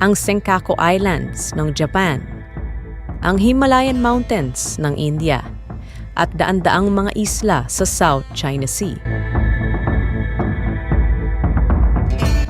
ang Senkaku Islands ng Japan, ang Himalayan Mountains ng India, at daan-daang mga isla sa South China Sea.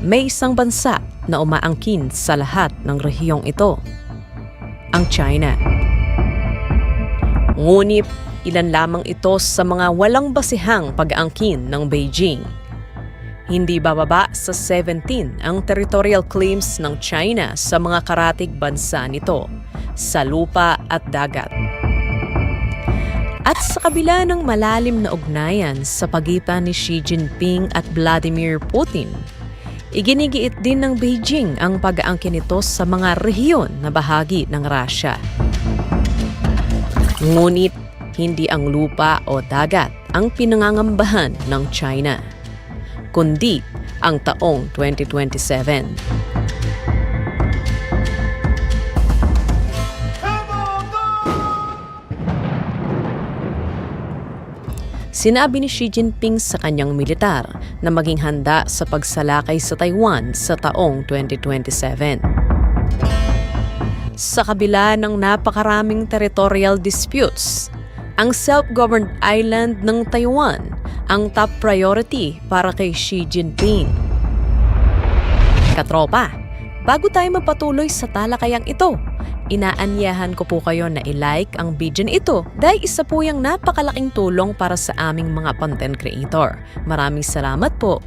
May isang bansa na umaangkin sa lahat ng rehiyong ito, ang China. Ngunit ilan lamang ito sa mga walang basihang pag-aangkin ng Beijing. Hindi bababa sa 17 ang territorial claims ng China sa mga karatig bansa nito, sa lupa at dagat. At sa kabila ng malalim na ugnayan sa pagitan ni Xi Jinping at Vladimir Putin, iginigiit din ng Beijing ang pag-aangkin nito sa mga rehiyon na bahagi ng Russia. Ngunit hindi ang lupa o dagat ang pinangangambahan ng China, kundi ang taong 2027. Sinabi ni Xi Jinping sa kanyang militar na maging handa sa pagsalakay sa Taiwan sa taong 2027. Sa kabila ng napakaraming territorial disputes, ang self-governed island ng Taiwan ang top priority para kay Xi Jinping. Katropa, bago tayo magpatuloy sa talakayang ito, inaanyahan ko po kayo na i-like ang video ito dahil isa po yung napakalaking tulong para sa aming mga content creator. Maraming salamat po.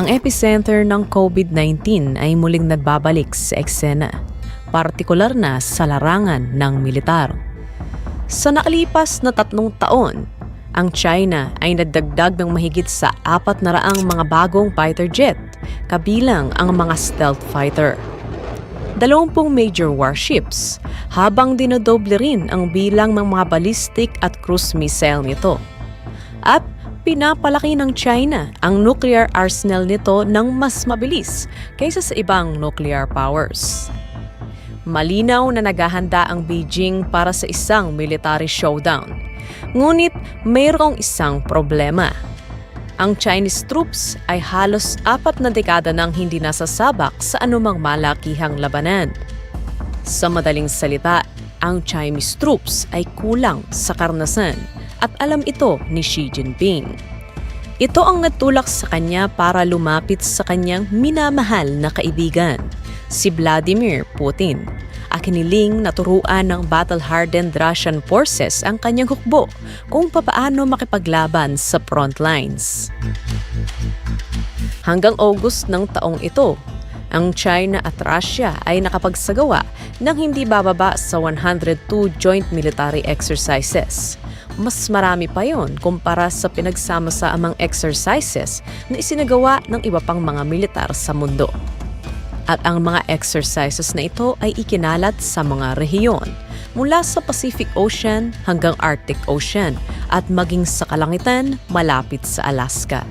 Ang epicenter ng COVID-19 ay muling nagbabalik sa eksena, partikular na sa larangan ng militar. Sa nakalipas na tatlong taon, ang China ay nagdagdag ng mahigit sa apat na raang mga bagong fighter jet, kabilang ang mga stealth fighter. Dalawampung major warships, habang dinodoble rin ang bilang ng mga ballistic at cruise missile nito. At pinapalaki ng China ang nuclear arsenal nito ng mas mabilis kaysa sa ibang nuclear powers. Malinaw na naghahanda ang Beijing para sa isang military showdown. Ngunit mayroong isang problema. Ang Chinese troops ay halos apat na dekada nang hindi nasasabak sa anumang malakihang labanan. Sa madaling salita, ang Chinese troops ay kulang sa karnasan at alam ito ni Xi Jinping. Ito ang nagtulak sa kanya para lumapit sa kanyang minamahal na kaibigan, si Vladimir Putin. Akiniling naturuan ng battle-hardened Russian forces ang kanyang hukbo kung papaano makipaglaban sa front lines. Hanggang August ng taong ito, ang China at Russia ay nakapagsagawa ng hindi bababa sa 102 joint military exercises. Mas marami pa yon kumpara sa pinagsama-samang exercises na isinagawa ng iba pang mga militar sa mundo. At ang mga exercises na ito ay ikinalat sa mga rehiyon mula sa Pacific Ocean hanggang Arctic Ocean at maging sa kalangitan malapit sa Alaska.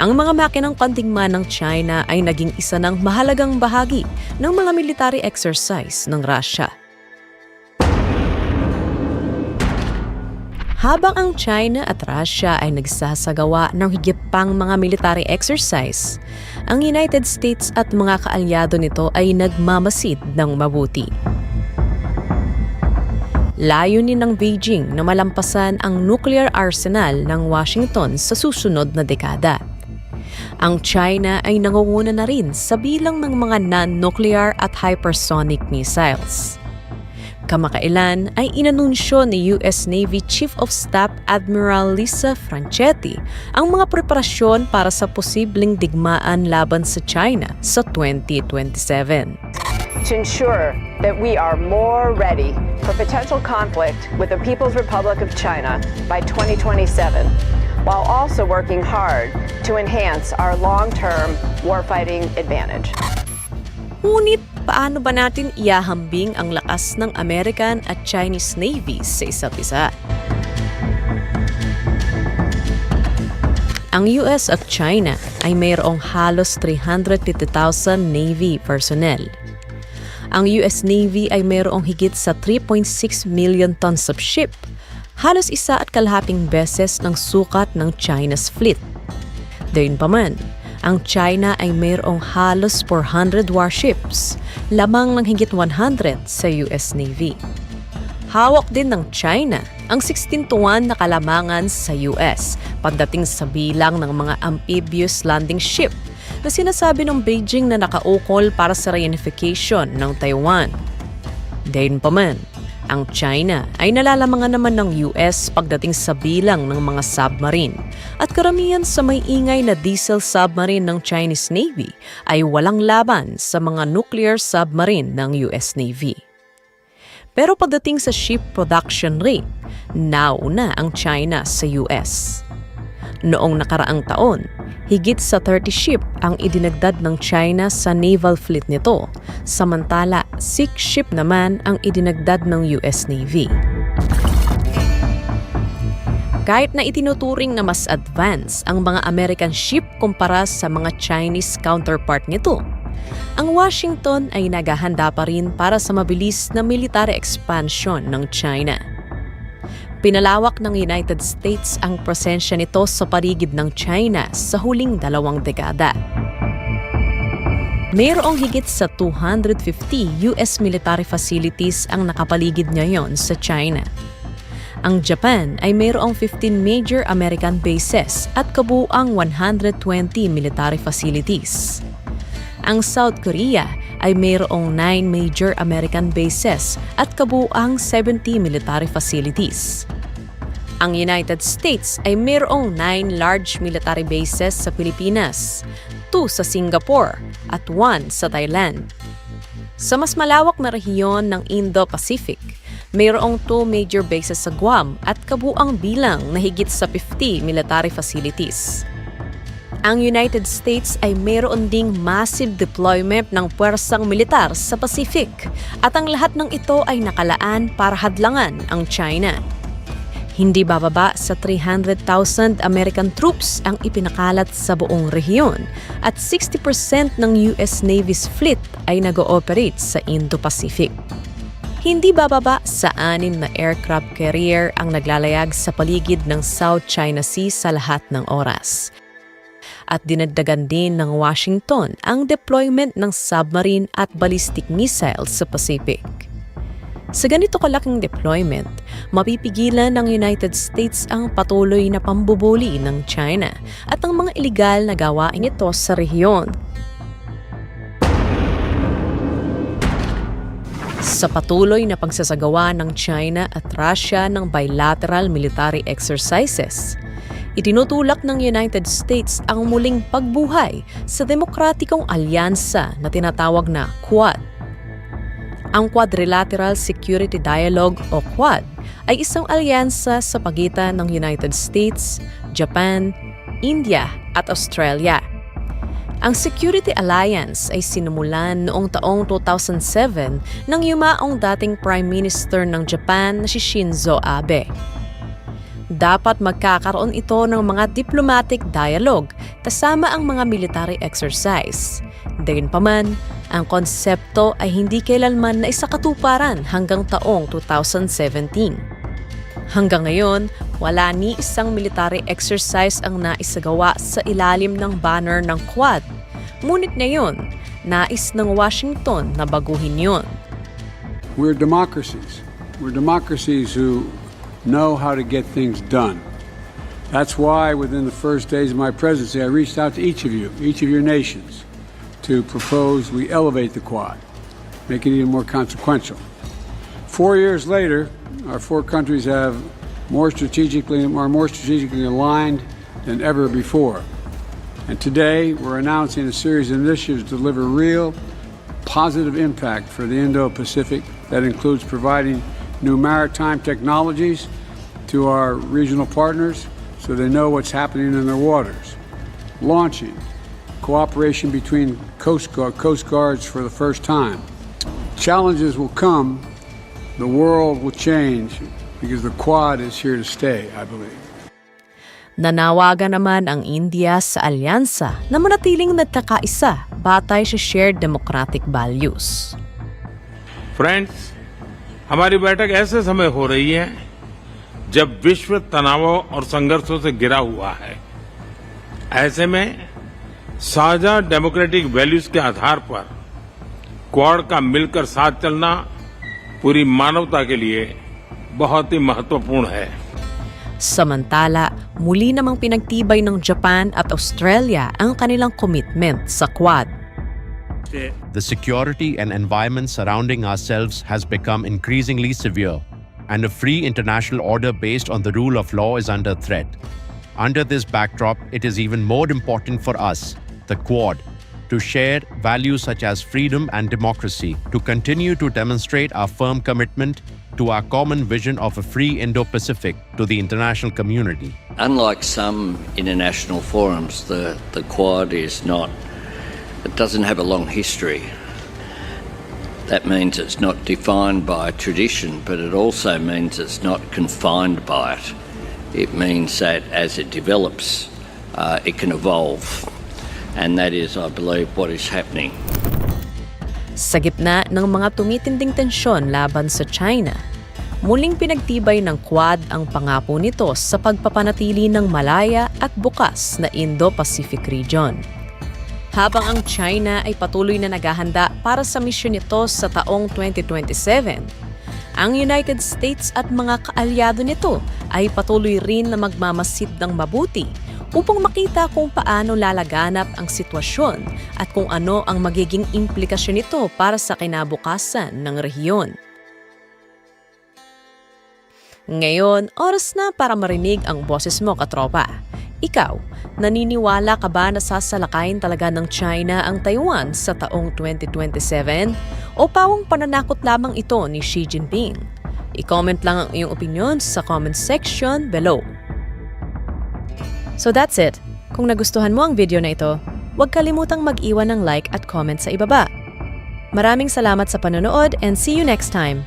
Ang mga makinang pandigma ng China ay naging isa ng mahalagang bahagi ng mga military exercise ng Russia. Habang ang China at Russia ay nagsasagawa ng higit pang mga military exercise, ang United States at mga kaalyado nito ay nagmamasid ng mabuti. Layunin ng Beijing na malampasan ang nuclear arsenal ng Washington sa susunod na dekada. Ang China ay nangunguna na rin sa bilang ng mga non-nuclear at hypersonic missiles. Kamakailan ay inanunsyo ni US Navy Chief of Staff Admiral Lisa Franchetti ang mga preparasyon para sa posibleng digmaan laban sa China sa 2027. to ensure that we are more ready for potential conflict with the People's Republic of China by 2027, while also working hard to enhance our long-term warfighting advantage. Ngunit paano ba natin iahambing ang lakas ng American at Chinese navies sa isa't isa? Ang US at China ay mayroong halos 350,000 Navy personnel. Ang US Navy ay mayroong higit sa 3.6 million tons of ship, halos isa at kalahating beses ng sukat ng China's fleet. Gayunpaman, ang China ay mayroong halos 400 warships, lamang ng higit 100 sa US Navy. Hawak din ng China ang 16 to 1 na kalamangan sa US pagdating sa bilang ng mga amphibious landing ship na sinasabi ng Beijing na nakaukol para sa reunification ng Taiwan. Gayunpaman, ang China ay nalalamangan naman ng US pagdating sa bilang ng mga submarine at karamihan sa may ingay na diesel submarine ng Chinese Navy ay walang laban sa mga nuclear submarine ng US Navy. Pero pagdating sa ship production rate, nauna ang China sa US. Noong nakaraang taon, higit sa 30 ship ang idinagdad ng China sa naval fleet nito, samantala 6 ship naman ang idinagdad ng US Navy. Kahit na itinuturing na mas advance ang mga American ship kumpara sa mga Chinese counterpart nito, ang Washington ay naghahanda pa rin para sa mabilis na military expansion ng China. Pinalawak ng United States ang presensya nito sa paligid ng China sa huling dalawang dekada. Mayroong higit sa 250 US military facilities ang nakapaligid ngayon sa China. Ang Japan ay mayroong 15 major American bases at kabuang 120 military facilities. Ang South Korea ay mayroong 9 major American bases at kabuang 70 military facilities. Ang United States ay mayroong 9 large military bases sa Pilipinas, 2 sa Singapore at 1 sa Thailand. Sa mas malawak na rehiyon ng Indo-Pacific, mayroong 2 major bases sa Guam at kabuang bilang na higit sa 50 military facilities. Ang United States ay mayroon ding massive deployment ng puwersang militar sa Pacific at ang lahat ng ito ay nakalaan para hadlangan ang China. Hindi bababa sa 300,000 American troops ang ipinakalat sa buong rehiyon at 60% ng US Navy's fleet ay nag-ooperate sa Indo-Pacific. Hindi bababa sa anim na aircraft carrier ang naglalayag sa paligid ng South China Sea sa lahat ng oras. At dinagdagan din ng Washington ang deployment ng submarine at ballistic missiles sa Pacific. Sa ganito kalaking deployment, mapipigilan ng United States ang patuloy na pambubuli ng China at ang mga iligal na gawain ito sa rehiyon. Sa patuloy na pagsasagawa ng China at Russia ng bilateral military exercises, itinutulak ng United States ang muling pagbuhay sa demokratikong alyansa na tinatawag na Quad. Ang Quadrilateral Security Dialogue o Quad ay isang alyansa sa pagitan ng United States, Japan, India at Australia. Ang Security Alliance ay sinumulan noong taong 2007 ng yumaong dating Prime Minister ng Japan na si Shinzo Abe. Dapat magkakaroon ito ng mga diplomatic dialogue kasama ang mga military exercise. Gayunpaman, ang konsepto ay hindi kailanman na isakatuparan hanggang taong 2017. Hanggang ngayon, wala ni isang military exercise ang naisagawa sa ilalim ng banner ng Quad. Ngunit ngayon, nais ng Washington na baguhin yon. We're democracies. We're democracies who know how to get things done. That's why, within the first days of my presidency, I reached out to each of you, each of your nations, to propose we elevate the Quad, make it even more consequential. Four years later, our four countries have more strategically are more strategically aligned than ever before. And today, we're announcing a series of initiatives to deliver real, positive impact for the Indo-Pacific that includes providing new maritime technologies to our regional partners so they know what's happening in their waters. Launching cooperation between Coast, Guard, Coast Guards for the first time. Challenges will come, the world will change because the Quad is here to stay, I believe. Nanawagan naman ang India sa alyansa na manatiling nagkakaisa batay sa shared democratic values. Friends, हमारी बैठक ऐसे समय हो रही है जब विश्व तनावों और संघर्षों से घिरा हुआ है ऐसे में साझा डेमोक्रेटिक वैल्यूज़ के आधार पर क्वाड का मिलकर साथ चलना पूरी मानवता के लिए बहुत ही महत्वपूर्ण है Samantala, muli namang pinagtibay ng Japan at Australia ang kanilang commitment sa Quad. The security and environment surrounding ourselves has become increasingly severe, and a free international order based on the rule of law is under threat. Under this backdrop, it is even more important for us, the Quad, to share values such as freedom and democracy, to continue to demonstrate our firm commitment to our common vision of a free Indo Pacific to the international community. Unlike some international forums, the, the Quad is not, it doesn't have a long history. That means it's not defined by tradition, but it also means it's not confined by it. It means that as it develops, uh, it can evolve. And that is, I believe, what is happening. Sa gitna ng mga tumitinding tensyon laban sa China, muling pinagtibay ng Quad ang pangako nito sa pagpapanatili ng malaya at bukas na Indo-Pacific region. Habang ang China ay patuloy na naghahanda para sa misyon nito sa taong 2027, ang United States at mga kaalyado nito ay patuloy rin na magmamasid ng mabuti upang makita kung paano lalaganap ang sitwasyon at kung ano ang magiging implikasyon nito para sa kinabukasan ng rehiyon. Ngayon, oras na para marinig ang boses mo, katropa. Ikaw, naniniwala ka ba na sasalakayin talaga ng China ang Taiwan sa taong 2027? O pawang pananakot lamang ito ni Xi Jinping? I-comment lang ang iyong opinion sa comment section below. So that's it. Kung nagustuhan mo ang video na ito, huwag kalimutang mag-iwan ng like at comment sa ibaba. Maraming salamat sa panonood and see you next time.